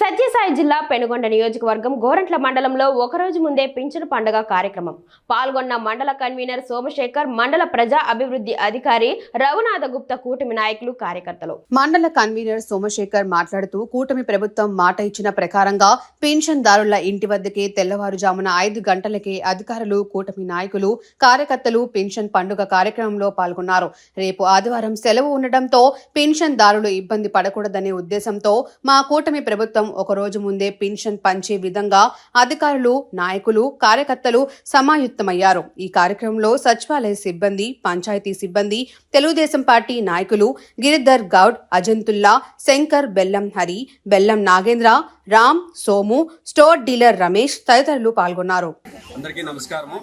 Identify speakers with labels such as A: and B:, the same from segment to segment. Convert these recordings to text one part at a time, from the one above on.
A: సత్యసాయి జిల్లా పెనుగొండ నియోజకవర్గం గోరంట్ల మండలంలో ఒకరోజు ముందే పింఛను పండుగ కార్యక్రమం. పాల్గొన్న మండల కన్వీనర్ సోమశేఖర్ మండల ప్రజా అభివృద్ధి అధికారి రఘునాథ గుప్త కూటమి నాయకులు కార్యకర్తలు.
B: మండల కన్వీనర్ సోమశేఖర్ మాట్లాడుతూ కూటమి ప్రభుత్వం మాట ఇచ్చిన ప్రకారంగా పెన్షన్దారుల ఇంటి వద్దకే తెల్లవారుజామున ఐదు గంటలకే అధికారులు కూటమి నాయకులు కార్యకర్తలు పెన్షన్ పండుగ కార్యక్రమంలో పాల్గొన్నారు. రేపు ఆదివారం సెలవు ఉండటంతో పెన్షన్దారులు ఇబ్బంది పడకూడదనే ఉద్దేశంతో మా కూటమి ప్రభుత్వం ఒక రోజు ముందే పెన్షన్ పంచే విధంగా అధికారులు నాయకులు కార్యకర్తలు సమాయుత్తమయ్యారు ఈ కార్యక్రమంలో సచివాలయ సిబ్బంది పంచాయతీ సిబ్బంది తెలుగుదేశం పార్టీ నాయకులు గిరిధర్ గౌడ్ అజంతుల్లా శంకర్ బెల్లం హరి బెల్లం నాగేంద్ర రామ్ సోము స్టోర్ డీలర్ రమేష్ తదితరులు పాల్గొన్నారు.
C: అందరికీ నమస్కారము.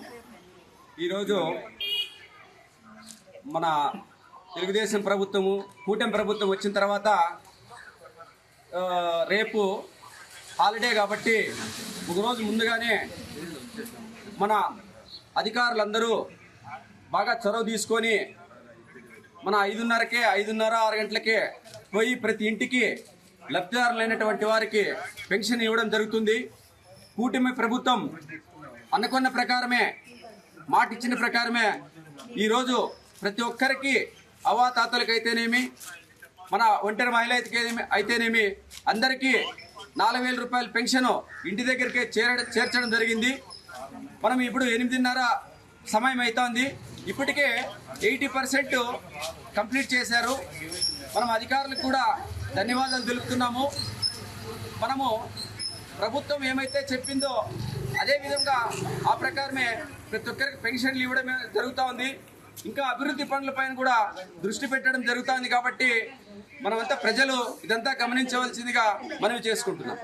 C: ఈరోజు మన తెలుగుదేశం ప్రభుత్వము కూటమి ప్రభుత్వం వచ్చిన తర్వాత రేపు హాలిడే కాబట్టి ఒక రోజు ముందుగానే మన అధికారులందరూ బాగా చొరవ తీసుకొని మన ఐదున్నరకే ఐదున్నర ఆరు గంటలకే పోయి ప్రతి ఇంటికి లబ్ధిదారులైనటువంటి వారికి పెన్షన్ ఇవ్వడం జరుగుతుంది. కూటమి ప్రభుత్వం అనుకున్న ప్రకారమే మాట ఇచ్చిన ప్రకారమే ఈరోజు ప్రతి ఒక్కరికి అవాతాతలకైతేనేమి మన ఒంటరి మహిళ అయితేనేమి అందరికీ నాలుగు వేల రూపాయల పెన్షన్ ఇంటి దగ్గరికి చేరడం చేర్చడం జరిగింది. మనం ఇప్పుడు ఎనిమిదిన్నర సమయం అవుతోంది ఇప్పటికే ఎయిటీ పర్సెంట్ కంప్లీట్ చేశారు. మనం అధికారులకు కూడా ధన్యవాదాలు తెలుపుతున్నాము. మనము ప్రభుత్వం ఏమైతే చెప్పిందో అదే విధంగా ఆ ప్రకారమే ప్రతి ఒక్కరికి పెన్షన్లు ఇవ్వడం జరుగుతూ ఉంది ఇంకా అభివృద్ధి పనులపైన కూడా దృష్టి పెట్టడం జరుగుతుంది కాబట్టి మనమంతా ప్రజలు ఇదంతా గమనించవలసిందిగా మనవి చేసుకుంటున్నాం.